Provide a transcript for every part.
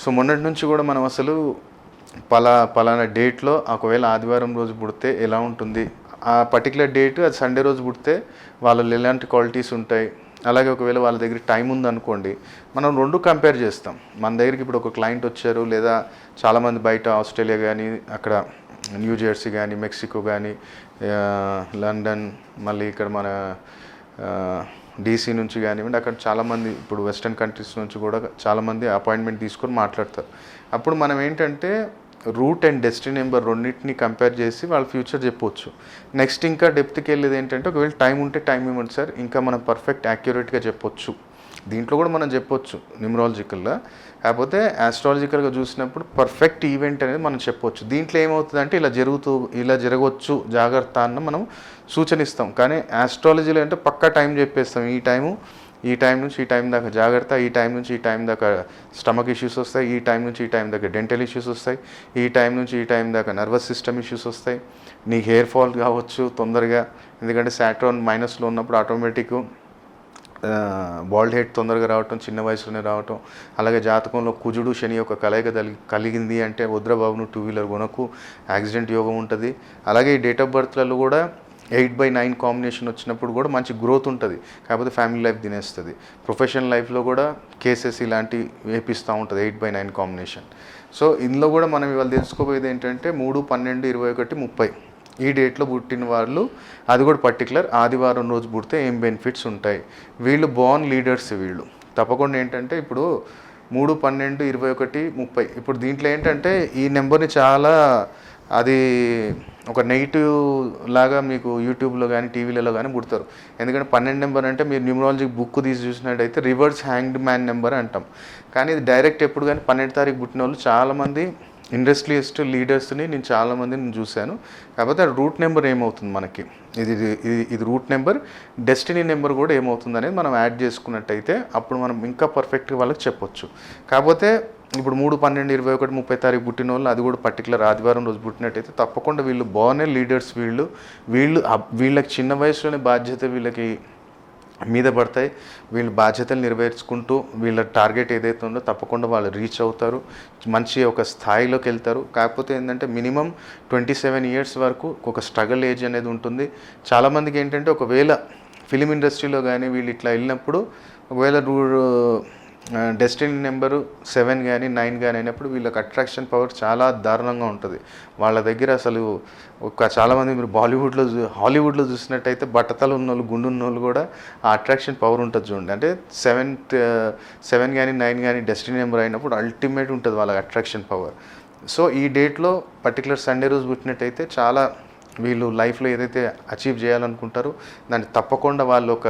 So మొన్నటి నుంచి కూడా మనం అసలు పలా పలానా డేట్లో ఒకవేళ ఆదివారం రోజు పుడితే ఎలా ఉంటుంది? ఆ పర్టికులర్ డేట్ అది సండే రోజు పుడితే వాళ్ళలో ఎలాంటి క్వాలిటీస్ ఉంటాయి. అలాగే ఒకవేళ వాళ్ళ దగ్గర టైం ఉందనుకోండి మనం రెండు కంపేర్ చేస్తాం. మన దగ్గరికి ఇప్పుడు ఒక క్లయింట్ వచ్చారు లేదా చాలామంది బయట ఆస్ట్రేలియా కానీ అక్కడ న్యూ జెర్సీ కానీ మెక్సికో కానీ లండన్ మళ్ళీ ఇక్కడ మన డీసీ నుంచి కానివ్వండి అక్కడ చాలామంది ఇప్పుడు వెస్ట్రన్ కంట్రీస్ నుంచి కూడా చాలామంది అపాయింట్మెంట్ తీసుకొని మాట్లాడతారు. అప్పుడు మనం ఏంటంటే రూట్ అండ్ డెస్టినీ నెంబర్ రెండింటిని కంపేర్ చేసి వాళ్ళ ఫ్యూచర్ చెప్పవచ్చు నెక్స్ట్ ఇంకా డెప్త్కి వెళ్ళేది ఏంటంటే ఒకవేళ టైం ఉంటే టైం ఇవ్వండి సార్. ఇంకా మనం పర్ఫెక్ట్ యాక్యురేట్గా చెప్పొచ్చు. దీంట్లో కూడా మనం చెప్పొచ్చు న్యూమరాలజికల్గా కాకపోతే ఆస్ట్రాలజికల్గా చూసినప్పుడు పర్ఫెక్ట్ ఈవెంట్ అనేది మనం చెప్పొచ్చు. దీంట్లో ఏమవుతుందంటే ఇలా జరుగుతూ ఇలా జరగవచ్చు జాగ్రత్త అన్న మనం సూచనిస్తాం. కానీ ఆస్ట్రాలజీలో అంటే పక్కా టైం చెప్పేస్తాం. ఈ టైము ఈ టైం నుంచి ఈ టైం దాకా జాగ్రత్త ఈ టైం నుంచి ఈ టైం దాకా స్టమక్ ఇష్యూస్ వస్తాయి. ఈ టైం నుంచి ఈ టైం దాకా డెంటల్ ఇష్యూస్ వస్తాయి. ఈ టైం నుంచి ఈ టైం దాకా నర్వస్ సిస్టమ్ ఇష్యూస్ వస్తాయి. నీ హెయిర్ ఫాల్ కావచ్చు తొందరగా. ఎందుకంటే సాట్రోన్ మైనస్లో ఉన్నప్పుడు ఆటోమేటిక్ బాల్డ్ హెడ్ తొందరగా రావటం చిన్న వయసులోనే రావటం అలాగే జాతకంలో కుజుడు శని యొక్క కలయిక కలిగింది అంటే వద్రబాబును టూ వీలర్ కొనకు యాక్సిడెంట్ యోగం ఉంటుంది. అలాగే ఈ డేట్ ఆఫ్ బర్త్లలో కూడా ఎయిట్ బై నైన్ కాంబినేషన్ వచ్చినప్పుడు కూడా మంచి గ్రోత్ ఉంటుంది. కాకపోతే ఫ్యామిలీ లైఫ్ తినేస్తుంది. ప్రొఫెషనల్ లైఫ్లో కూడా కేసెస్ ఇలాంటివి వేపిస్తూ ఉంటుంది eight by nine combination so ఇందులో కూడా మనం ఇవాళ తెలుసుకోబోయేది ఏంటంటే మూడు పన్నెండు ఇరవై ఒకటి ముప్పై. ఈ డేట్లో పుట్టిన వాళ్ళు అది కూడా పర్టికులర్ ఆదివారం రోజు పుడితే ఏం బెనిఫిట్స్ ఉంటాయి? వీళ్ళు బాన్ లీడర్స్ వీళ్ళు. తప్పకుండా ఏంటంటే ఇప్పుడు మూడు పన్నెండు ఇరవై ఒకటి ముప్పై. ఇప్పుడు దీంట్లో ఏంటంటే ఈ నెంబర్ని చాలా అది ఒక నెగిటివ్ లాగా మీకు యూట్యూబ్లో కానీ టీవీలలో కానీ పుడతారు. ఎందుకంటే పన్నెండు నెంబర్ అంటే మీరు న్యూమరాలజీ బుక్ తీసి చూసినట్టయితే రివర్స్ హ్యాంగ్డ్ మ్యాన్ నెంబర్ అంటాం. కానీ ఇది డైరెక్ట్ ఎప్పుడు కానీ పన్నెండు తారీఖు పుట్టిన వాళ్ళు చాలామంది ఇండస్ట్రియలిస్ట్ లీడర్స్ని నేను చాలామందిని చూశాను. కాకపోతే రూట్ నెంబర్ ఏమవుతుంది మనకి? ఇది ఇది ఇది రూట్ నెంబర్ డెస్టినీ నెంబర్ కూడా ఏమవుతుంది అనేది మనం యాడ్ చేసుకున్నట్టయితే అప్పుడు మనం ఇంకా పర్ఫెక్ట్గా వాళ్ళకి చెప్పొచ్చు. కాకపోతే ఇప్పుడు మూడు పన్నెండు ఇరవై ఒకటి ముప్పై తారీఖు పుట్టిన వాళ్ళు అది కూడా పర్టికులర్ ఆదివారం రోజు పుట్టినట్టయితే తప్పకుండా వీళ్ళు బాగానే లీడర్స్ వీళ్ళు. వీళ్ళు వీళ్ళకి చిన్న వయసులోనే బాధ్యత వీళ్ళకి మీద పడతాయి. వీళ్ళు బాధ్యతలు నెరవేర్చుకుంటూ వీళ్ళ టార్గెట్ ఏదైతే ఉందో తప్పకుండా వాళ్ళు రీచ్ అవుతారు. మంచి ఒక స్థాయిలోకి వెళ్తారు. కాకపోతే ఏంటంటే మినిమం ట్వంటీ సెవెన్ ఇయర్స్ వరకు ఒక స్ట్రగల్ ఏజ్ అనేది ఉంటుంది. చాలామందికి ఏంటంటే ఒకవేళ ఫిలిం ఇండస్ట్రీలో కానీ వీళ్ళు ఇట్లా వెళ్ళినప్పుడు ఒకవేళ రూ డెస్టినీ నెంబరు సెవెన్ కానీ నైన్ కానీ అయినప్పుడు వీళ్ళకి అట్రాక్షన్ పవర్ చాలా దారుణంగా ఉంటుంది. వాళ్ళ దగ్గర అసలు ఒక చాలామంది మీరు బాలీవుడ్లో చూ- హాలీవుడ్లో చూసినట్టయితే బట్టతలు ఉన్న వాళ్ళు గుండున్న వాళ్ళు కూడా ఆ అట్రాక్షన్ పవర్ ఉంటుంది చూడండి. అంటే సెవెంత్ సెవెన్ కానీ నైన్ కానీ డెస్టినీ నెంబర్ అయినప్పుడు అల్టిమేట్ ఉంటుంది వాళ్ళకి అట్రాక్షన్ పవర్ సో ఈ డేట్లో పర్టికులర్ సండే రోజు పుట్టినట్టయితే చాలా వీళ్ళు లైఫ్లో ఏదైతే అచీవ్ చేయాలనుకుంటారో దాన్ని తప్పకుండా వాళ్ళు ఒక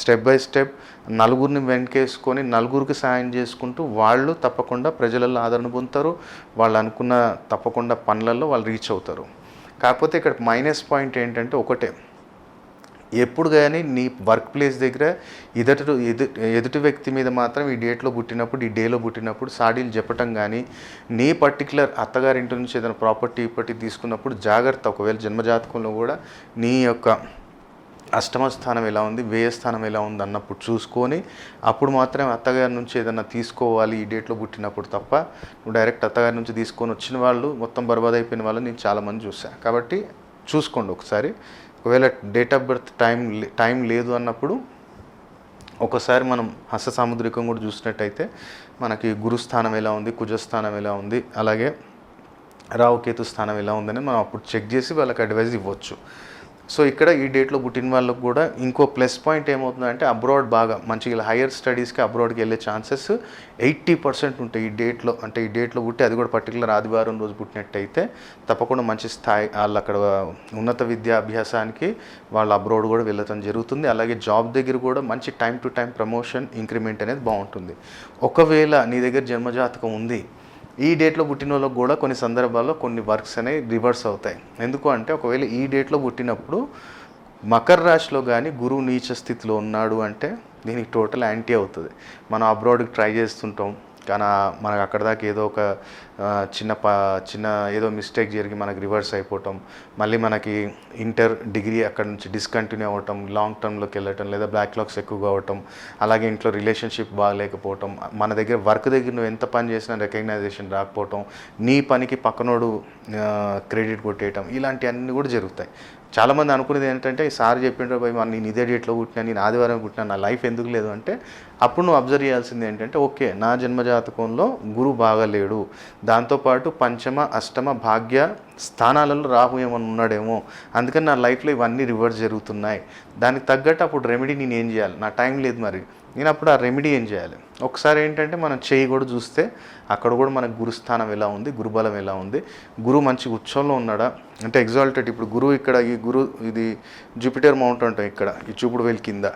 స్టెప్ బై స్టెప్ నలుగురిని వెనకేసుకొని నలుగురికి సాయం చేసుకుంటూ వాళ్ళు తప్పకుండా ప్రజలలో ఆదరణ పొందుతారు. వాళ్ళు అనుకున్న తప్పకుండా పనులలో వాళ్ళు రీచ్ అవుతారు. కాకపోతే ఇక్కడ మైనస్ పాయింట్ ఏంటంటే ఒకటే. ఎప్పుడు కానీ నీ వర్క్ ప్లేస్ దగ్గర ఎదుటి ఎదు ఎదుటి వ్యక్తి మీద మాత్రం ఈ డేట్లో పుట్టినప్పుడు ఈ డేలో పుట్టినప్పుడు సాడీలు చెప్పటం కానీ నీ పర్టికులర్ అత్తగారింటి నుంచి ఏదైనా ప్రాపర్టీ ఇప్పటి తీసుకున్నప్పుడు జాగ్రత్త. ఒకవేళ జన్మజాతకంలో కూడా నీ యొక్క అష్టమ స్థానం ఎలా ఉంది వ్యయ స్థానం ఎలా ఉంది అన్నప్పుడు చూసుకొని అప్పుడు మాత్రమే అత్తగారి నుంచి ఏదైనా తీసుకోవాలి ఈ డేట్లో పుట్టినప్పుడు తప్ప నువ్వు డైరెక్ట్ అత్తగారి నుంచి తీసుకొని వచ్చిన వాళ్ళు మొత్తం బర్బాద్ అయిపోయిన వాళ్ళు నేను చాలామంది చూసాను కాబట్టి చూసుకోండి ఒకసారి. ఒకవేళ date of birth time time లేదు అన్నప్పుడు ఒకసారి మనం హస్త సాముద్రికం కూడా చూసినట్టయితే మనకి గురుస్థానం ఎలా ఉంది కుజస్థానం ఎలా ఉంది అలాగే రావుకేతు స్థానం ఎలా ఉందని మనం అప్పుడు చెక్ చేసి వాళ్ళకి అడ్వైజ్ ఇవ్వచ్చు. సో ఇక్కడ ఈ డేట్లో పుట్టిన వాళ్ళకు కూడా ఇంకో ప్లస్ పాయింట్ ఏమవుతుందంటే అబ్రాడ్ బాగా మంచిగా హైయర్ స్టడీస్కి అబ్రాడ్కి వెళ్ళే ఛాన్సెస్ ఎయిటీ పర్సెంట్ ఉంటాయి ఈ డేట్లో. అంటే ఈ డేట్లో పుట్టి అది కూడా పర్టికులర్ ఆదివారం రోజు పుట్టినట్టయితే తప్పకుండా మంచి స్థాయి వాళ్ళు అక్కడ ఉన్నత విద్యా అభ్యాసానికి వాళ్ళు అబ్రాడ్ కూడా వెళ్ళటం జరుగుతుంది. అలాగే జాబ్ దగ్గర కూడా మంచి time to time promotion increment అనేది బాగుంటుంది. ఒకవేళ నీ దగ్గర జన్మజాతకం ఉంది ఈ డేట్లో పుట్టిన వాళ్ళకి కూడా కొన్ని సందర్భాల్లో కొన్ని వర్క్స్ అనేవి రివర్స్ అవుతాయి. ఎందుకు అంటే ఒకవేళ ఈ డేట్లో పుట్టినప్పుడు మకర రాశిలో కానీ గురువు నీచ స్థితిలో ఉన్నాడు అంటే దీనికి టోటల్ యాంటీ అవుతుంది. మనం అబ్రాడ్కి ట్రై చేస్తుంటాం. కానీ మనకు అక్కడ దాకా ఏదో ఒక చిన్న ప చిన్న ఏదో మిస్టేక్ జరిగి మనకి రివర్స్ అయిపోవటం మళ్ళీ మనకి ఇంటర్ డిగ్రీ అక్కడ నుంచి డిస్కంటిన్యూ అవ్వటం లాంగ్ టర్మ్లోకి వెళ్ళటం లేదా బ్లాక్ లాక్స్ ఎక్కువగా అవ్వటం అలాగే ఇంట్లో రిలేషన్షిప్ బాగాలేకపోవటం మన దగ్గర వర్క్ దగ్గర నువ్వు ఎంత పని చేసినా రికగ్నైజేషన్ రాకపోవటం నీ పనికి పక్కనోడు క్రెడిట్ కొట్టేయటం ఇలాంటివన్నీ కూడా జరుగుతాయి. చాలామంది అనుకునేది ఏంటంటే ఈ సార్ చెప్పిండ్రు భయ మన నేను ఇదే డేట్లో పుట్టినా నేను ఆదివారం పుట్టినా నా లైఫ్ ఎందుకు లేదు? అంటే అప్పుడు నువ్వు అబ్జర్వ్ చేయాల్సింది ఏంటంటే ఓకే నా జన్మజాతకంలో గురువు బాగాలేడు. దాంతోపాటు పంచమ అష్టమ భాగ్య స్థానాలలో రాహు ఏమైనా ఉన్నాడేమో. అందుకని నా లైఫ్లో ఇవన్నీ రివర్స్ జరుగుతున్నాయి. దానికి తగ్గట్టు అప్పుడు రెమెడీ నేను ఏం చేయాలి? నా టైం లేదు మరి. నేను అప్పుడు ఆ రెమెడీ ఏం చేయాలి? ఒకసారి ఏంటంటే మనం చేయి కూడా చూస్తే అక్కడ కూడా మనకు గురుస్థానం ఎలా ఉంది గురుబలం ఎలా ఉంది. గురువు మంచి ఉత్సవంలో ఉన్నాడా? అంటే ఎగ్జాల్టెడ్ ఇప్పుడు గురువు ఇక్కడ ఈ గురు ఇది జూపిటర్ మౌంట్ అంటాం ఇక్కడ ఈ చూపుడు వెళ్ళి కింద.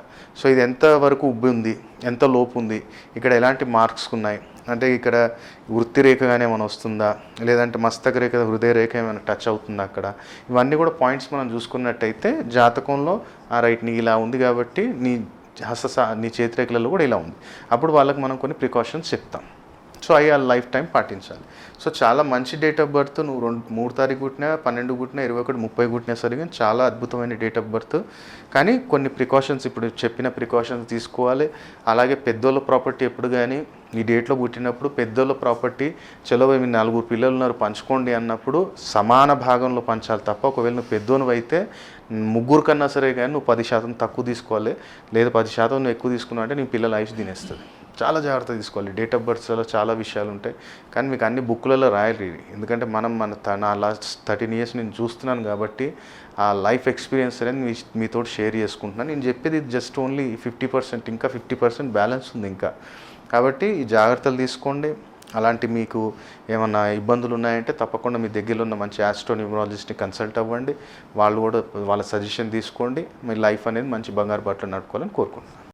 సో ఇది ఎంత వరకు ఉబ్బి ఉంది ఎంత లోపు ఉంది ఇక్కడ ఎలాంటి మార్క్స్ ఉన్నాయి? అంటే ఇక్కడ వృత్తి రేఖ ఏమైనా వస్తుందా? లేదంటే మస్తక రేఖ హృదయ రేఖ ఏమైనా టచ్ అవుతుందా అక్కడ? ఇవన్నీ కూడా పాయింట్స్ మనం చూసుకున్నట్టయితే జాతకంలో ఆ రైట్ నీ ఇలా ఉంది కాబట్టి నీ హస్త నీ చేతిరేఖలలో కూడా ఇలా ఉంది. అప్పుడు వాళ్ళకి మనం కొన్ని ప్రికాషన్స్ చెప్తాం. సో అవి ఆ లైఫ్ టైం పాటించాలి. సో చాలా మంచి డేట్ ఆఫ్ బర్త్ నువ్వు రెండు మూడు తారీఖు పుట్టినా పన్నెండు పుట్టినా ఇరవై ఒకటి ముప్పై పుట్టినా సరిగా చాలా అద్భుతమైన డేట్ ఆఫ్ బర్త్ కానీ కొన్ని ప్రికాషన్స్ ఇప్పుడు చెప్పిన ప్రికాషన్స్ తీసుకోవాలి. అలాగే పెద్దోళ్ళ ప్రాపర్టీ ఎప్పుడు కానీ ఈ డేట్లో పుట్టినప్పుడు పెద్దోళ్ళ ప్రాపర్టీ చలో మీ నలుగురు పిల్లలు ఉన్నారు పంచుకోండి అన్నప్పుడు సమాన భాగంలో పంచాలి తప్ప ఒకవేళ నువ్వు పెద్దోను అయితే ముగ్గురు కన్నా సరే కానీ నువ్వు పది శాతం తక్కువ తీసుకోవాలి. లేదా పది శాతం నువ్వు ఎక్కువ తీసుకున్నావు అంటే నీ పిల్లల ఆయుష్ తినేస్తుంది. చాలా జాగ్రత్త తీసుకోవాలి. డేట్ ఆఫ్ బర్త్స్లో చాలా విషయాలు ఉంటాయి. కానీ మీకు అన్ని బుక్లలో రాయాలి ఎందుకంటే మనం మన త- నా లాస్ట్ థర్టీన్ ఇయర్స్ నేను చూస్తున్నాను కాబట్టి ఆ లైఫ్ ఎక్స్పీరియన్స్ అనేది మీ మీతో షేర్ చేసుకుంటున్నాను. నేను చెప్పేది జస్ట్ ఓన్లీ ఫిఫ్టీ పర్సెంట్ ఇంకా ఫిఫ్టీ పర్సెంట్ బ్యాలెన్స్ ఉంది ఇంకా. కాబట్టి ఈ జాగ్రత్తలు తీసుకోండి. అలాంటి మీకు ఏమన్నా ఇబ్బందులు ఉన్నాయంటే తప్పకుండా మీ దగ్గరలో ఉన్న మంచి యాస్ట్రో న్యూమరాలజిస్ట్ని కన్సల్ట్ అవ్వండి. వాళ్ళు కూడా వాళ్ళ సజెషన్ తీసుకోండి. మీ లైఫ్ అనేది మంచి బంగారు బట్టలు నడుపుకోవాలని కోరుకుంటున్నాను.